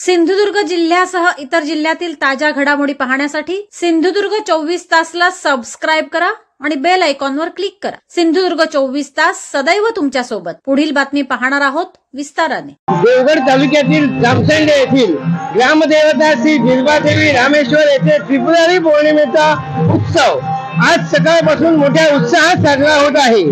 सिंधुदुर्ग जिल्ह्यासह इतर जिल्ह्यातील ताज्या घडामोडी पाहण्यासाठी सिंधुदुर्ग चोवीस तासला सबस्क्राईब करा आणि बेल आयकॉनवर क्लिक करा. सिंधुदुर्ग चोवीस तास सदैव तुमच्यासोबत. पुढील बातमी पाहणार आहोत विस्ताराने. देवगड तालुक्यातील जामसंडे येथील ग्रामदेवता श्री देवी रामेश्वर येथे त्रिपुरारी पौर्णिमेचा उत्सव आज सकाळपासून मोठ्या उत्साहात साजरा होत आहे.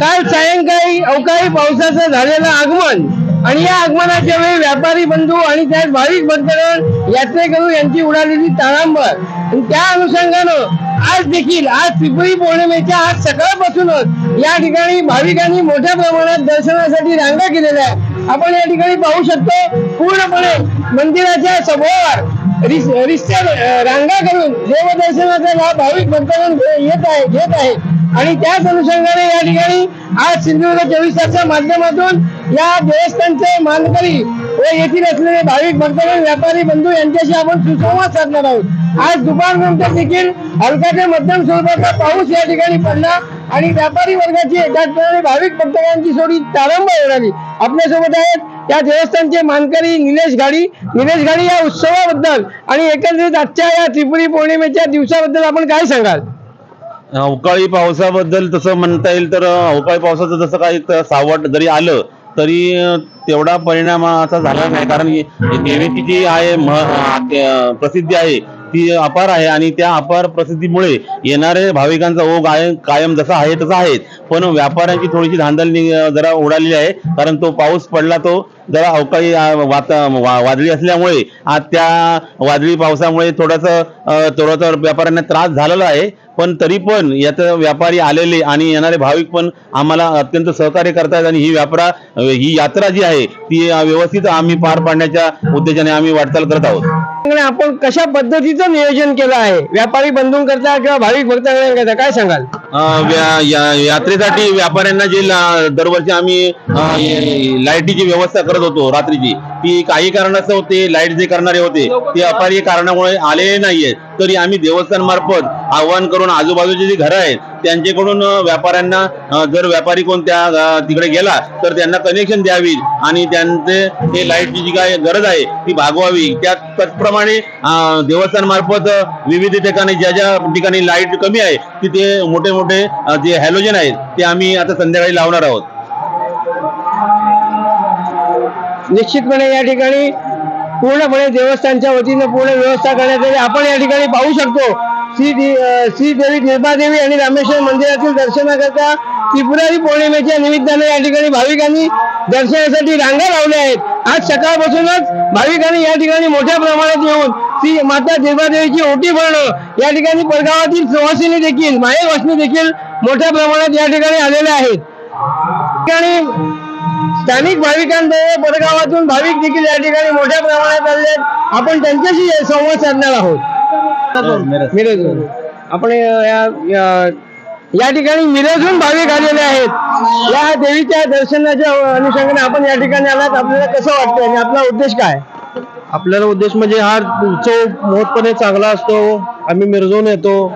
काल सायंकाळी अवकाळी पावसाचं झालेलं आगमन आणि या आगमनाच्या वेळी व्यापारी बंधू आणि त्यात भाविक भक्तगण यात्रेकरू यांची उडालेली तारांबर त्या अनुषंगानं आज देखील आज पिपळी पौर्णिमेच्या आज सकाळपासूनच या ठिकाणी भाविकांनी मोठ्या प्रमाणात दर्शनासाठी रांगा केलेल्या आहेत. आपण या ठिकाणी पाहू शकतो पूर्णपणे मंदिराच्या समोर रिस- रिस्त्या रांगा करून देवदर्शनाचा लाभ भाविक भक्तगण येत आहे घेत आहे आणि त्याच अनुषंगाने या ठिकाणी आज सिंधुदुर्ग चोवीस तासच्या माध्यमातून या देवस्थानचे मानकरी व येथील असलेले भाविक भक्तगण व्यापारी बंधू यांच्याशी आपण सुसंवाद साधणार आहोत. आज दुपारनंतर देखील हलका ते मध्यम स्वरूपाचा पाऊस या ठिकाणी पडला आणि व्यापारी वर्गाची त्याचप्रमाणे भाविक भक्तगणांची सोडी तारंबळ होणारी आपल्यासोबत आहेत या देवस्थानचे मानकरी निलेश गाडी निलेश गाडी या उत्सवाबद्दल आणि एकंदरीत आजच्या या त्रिपुरी पौर्णिमेच्या दिवसाबद्दल आपण काय सांगाल? अवकाळी पावसाबद्दल तसं म्हणता येईल तर अवकाळी पावसाचं जसं काही सावट जरी आलं तरी तेवढा परिणाम असा झाला नाही. कारण देवीची जी आहे म- प्रसिद्धी आहे ती अपार आहे आणि त्या अपार प्रसिद्धीमुळे येणारे भाविकांचा ओघ आहे कायम जसा आहे तसा आहे. पण व्यापाऱ्यांची थोडीशी धांदल जरा उडालेली आहे. कारण तो पाऊस पडला तो जरा अवकाळी वाता वादळी असल्यामुळे आज त्या वादळी पावसामुळे थोडंसं अं, थोडंसं व्यापाऱ्यांना त्रास झालेला आहे. पण तरी पण यात व्यापारी आलेले आणि येणारे भाविक पण आम्हाला अत्यंत सहकार्य करतात आणि ही व्यापारा ही यात्रा जी आहे ती व्यवस्थित आम्ही पार पाडण्याच्या उद्देशाने आम्ही वाटचाल करत आहोत. आपण कशा पद्धतीचं नियोजन केलं आहे? व्यापारी बंधूंकरता किंवा भाविक भक्तांकरता काय सांगाल? यात्रेसाठी व्यापाऱ्यांना जे दरवर्षी आम्ही लाईटीची व्यवस्था करत होतो रात्रीची. ती काही कारणास्तव ते लाइट जे करणारे होते ते अपारी कारणामुळे आलेले नाहीये तरी आम्ही देवस्थान मार्फत आव्हान करून आजूबाजूचे जे घरं आहेत त्यांच्याकडून व्यापाऱ्यांना जर व्यापारी कोण त्या तिकडे गेला तर त्यांना कनेक्शन द्यावी आणि त्यांचे हे लाईटची जी काय गरज आहे ती भागवावी. त्या त्याचप्रमाणे देवस्थान मार्फत विविध ठिकाणी ज्या ज्या ठिकाणी लाइट कमी आहे तिथे मोठे मोठे जे हॅलोजन आहेत ते आम्ही आता संध्याकाळी लावणार आहोत. निश्चितपणे या ठिकाणी पूर्णपणे देवस्थानच्या वतीनं पूर्ण व्यवस्था करण्यात आली आपण या ठिकाणी पाहू शकतो श्री श्रीदेवी अं, श्री देवी आणि रामेश्वर मंदिरातील दर्शनाकरता त्रिपुरारी पौर्णिमेच्या निमित्ताने या ठिकाणी भाविकांनी दर्शनासाठी रांगा लावल्या आहेत. आज सकाळपासूनच भाविकांनी या ठिकाणी मोठ्या प्रमाणात येऊन श्री माता देवादेवीची ओटी भरणं या ठिकाणी परगावातील सुवासिनी देखील माहेर देखील मोठ्या प्रमाणात या ठिकाणी आलेल्या आहेत. ठिकाणी स्थानिक भाविकांद्वारे परगावातून भाविक देखील या ठिकाणी मोठ्या प्रमाणात आले आहेत. आपण त्यांच्याशी संवाद साधणार आहोत. मिरजून आपण अं, या या- या ठिकाणी मिरजून भाविक आलेले आहेत. या देवीच्या दर्शनाच्या अनुषंगाने आपण या ठिकाणी आलात आपल्याला कसं वाटतं आणि आपला उद्देश काय? आपल्याला उद्देश म्हणजे हा उत्सव मोठपणे चांगला असतो. आम्ही मिरजून येतो.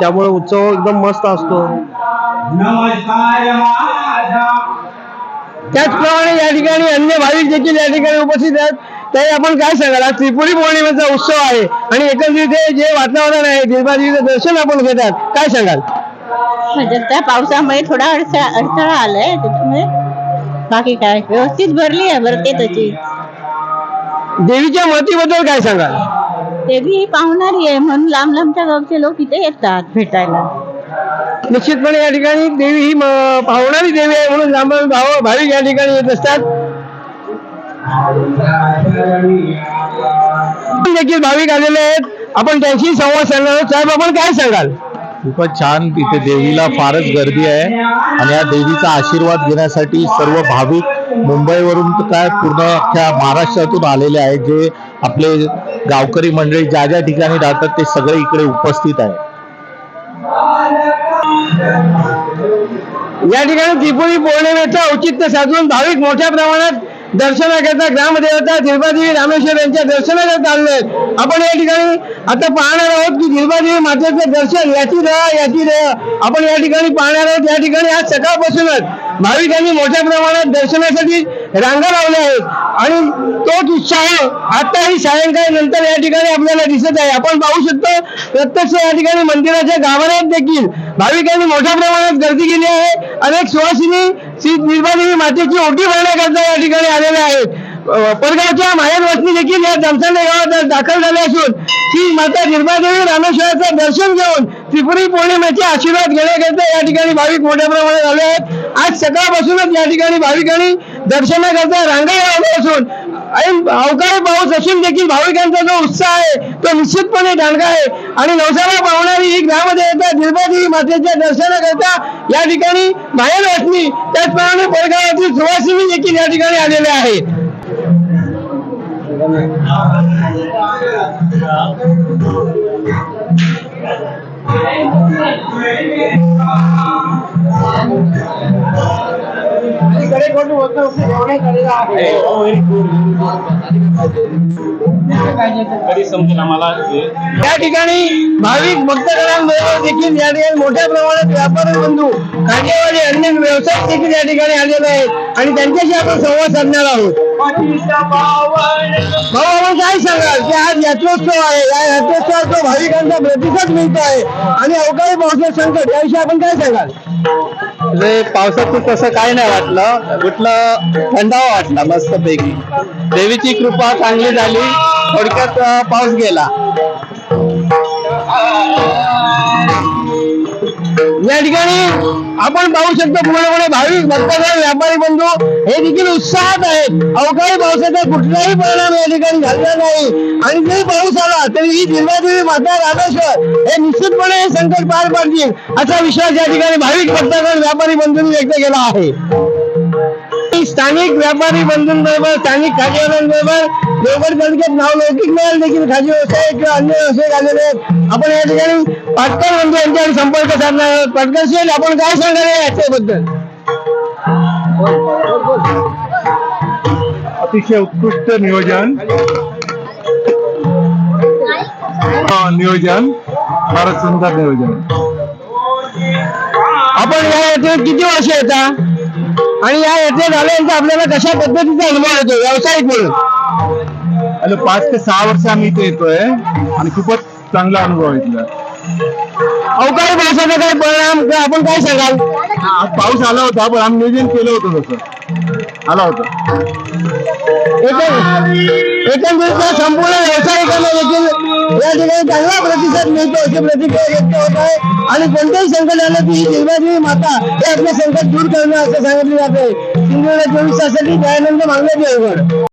त्यामुळे उत्सव एकदम मस्त असतो. त्याचप्रमाणे या ठिकाणी अन्य भाविक देखील या ठिकाणी उपस्थित आहेत. तरी आपण काय सांगाल? आज त्रिपुरी पौर्णिमेचा उत्सव आहे आणि एकंदरीत जे वातावरण आहे देवादेवीचं दर्शन आपण घेतात काय सांगाल? म्हणजे त्या पावसामुळे थोडा अडथळा अडथळा आलाय त्याच्यामुळे बाकी काय? व्यवस्थित भरली आहे भरते त्याची देवीच्या महतीबद्दल काय सांगाल? देवी ही पाहुणारी आहे म्हणून लांब लांबच्या गावचे लोक इथे येतात भेटायला. निश्चितपणे या ठिकाणी देवी ही म- पावणारी देवी आहे म्हणून लांब भाव भाविक या ठिकाणी येत असतात. देखील भाविक आलेले आहेत. आपण त्यांशी संवाद साधणार आहोत. साहेब आपण काय सांगाल? खूपच छान. तिथे देवीला फारच गर्दी आहे. आणि या देवीचा आशीर्वाद घेण्यासाठी सर्व भाविक मुंबईवरून तर काय पूर्ण अख्ख्या महाराष्ट्रातून आलेले आहेत. जे आपले गावकरी मंडळी ज्या ज्या ठिकाणी राहतात ते सगळे इकडे उपस्थित आहे या ठिकाणी त्रिपुरी पौर्णिमेचं औचित्य साधून भाविक मोठ्या प्रमाणात दर्शनाकरता ग्रामदेवता दिलबादेवी रामेश्वर यांच्या दर्शनाकरता आलेले आहेत. आपण या ठिकाणी आता पाहणार आहोत की दिलबादेवी मातेचं दर्शन याची दया याची रहा. आपण या ठिकाणी पाहणार आहोत या ठिकाणी आज सकाळपासूनच भाविकांनी मोठ्या प्रमाणात दर्शनासाठी रांगा लावल्या आहेत. आणि तोच उत्साह आताही सायंकाळी नंतर या ठिकाणी आपल्याला दिसत आहे. आपण पाहू शकतो प्रत्यक्ष या ठिकाणी मंदिराच्या गाभाऱ्यात देखील भाविकांनी मोठ्या प्रमाणात गर्दी केली आहे. अनेक सुवासिनी श्री निर्मादेवी मातेची ओटी भरण्याकरता या ठिकाणी आलेल्या आहेत. परगावच्या माहेर वस्ती देखील या जमसांडे गावात दाखल झाले असून श्री माता निर्मादेवी रामेश्वराचं दर्शन घेऊन त्रिपुरी पौर्णिमेचे आशीर्वाद घेण्याकरता या ठिकाणी भाविक मोठ्या प्रमाणात आले आहेत. आज सकाळपासूनच या ठिकाणी भाविकांनी दर्शनाकरता रांगा लावल्या असून. आणि अवकाळी पाऊस असून देखील भाविकांचा जो उत्साह आहे तो निश्चितपणे दांडगा आहे. आणि नवसाला पावणारी ही ग्रामदेवता निर्मादेवी मातेच्या दर्शनाकरता या ठिकाणी बाहेर असली त्याचप्रमाणे परगावातील सुवासिनी देखील या ठिकाणी आलेले आहेत. या ठिकाणी भाविक भक्तगणांबरोबर देखील या ठिकाणी मोठ्या प्रमाणात व्यापारी बंधू कांदेवाडी अन्य व्यवसाय देखील या ठिकाणी आलेले आहेत. आणि त्यांच्याशी आपण संवाद साधणार आहोत. भाऊ काय सांगाल? की आज यात्रोत्सव आहे. या यात्रोत्सवाचा भाविकांचा प्रतिसाद मिळतो आहे. आणि अवकाळी पावसाचं संकट याविषयी आपण काय सांगाल? म्हणजे पावसाचं तसं काय नाही वाटलं. कुठलं थंडावा वाटला मस्त पैकी देवीची कृपा चांगली झाली. थोडक्यात पाऊस गेला. या ठिकाणी आपण पाहू शकतो पूर्णपणे भाविक भक्तगण व्यापारी बंधू हे देखील उत्साहात आहेत. अवकाळी पावसाचा कुठलाही परिणाम या ठिकाणी झालेला नाही. आणि जरी पाऊस आला तरी ही निर्मादेवी माता राधेश्वर हे निश्चितपणे हे संकट पार पाडतील असा विश्वास या ठिकाणी भाविक भक्तगण व्यापारी बंधूंनी व्यक्त केला आहे. स्थानिक व्यापारी बंधूंबरोबर स्थानिक खाजेवाल्यांबरोबर देवगड तालुक्यात नावलौकिक मिळाल देखील खाजी व्यवसाय किंवा अन्य व्यावसायिक आलेले आहेत. आपण या ठिकाणी पाटकर बंधू यांच्याकडे संपर्क साधणार आहोत. पाटकर शेठ आपण काय सांगाल या याच्याबद्दल? अतिशय उत्कृष्ट नियोजन. हा, नियोजन. फारच सुंदर नियोजन. आपण या यात्रेत किती वर्ष येता? आणि या यात्रेत आल्यानंतर आपल्याला कशा पद्धतीचा अनुभव येतो? व्यावसायिक म्हणून. आणि पाच ते सहा वर्ष आम्ही इथे येतोय आणि खूपच चांगला अनुभव आहे इथला. अवकाळी पावसाचा काय परिणाम? किंवा आपण काय सांगाल? आज पाऊस आला होता पण आम्ही नियोजन केलं होतं तसं. आला होता. एकंदरीत एकंदरीत संपूर्ण व्यावसायिकांना देखील या ठिकाणी चांगला प्रतिसाद मिळतो अशी प्रतिक्रिया व्यक्त होत आहे. आणि कोणत्याही संकट आलं की ही निर्मादेवी माता हे आपलं संकट दूर करणं असं सांगितलं जाते सिंधुदुर्ग चोवीस तासाठी दयानंद मागणे देवगड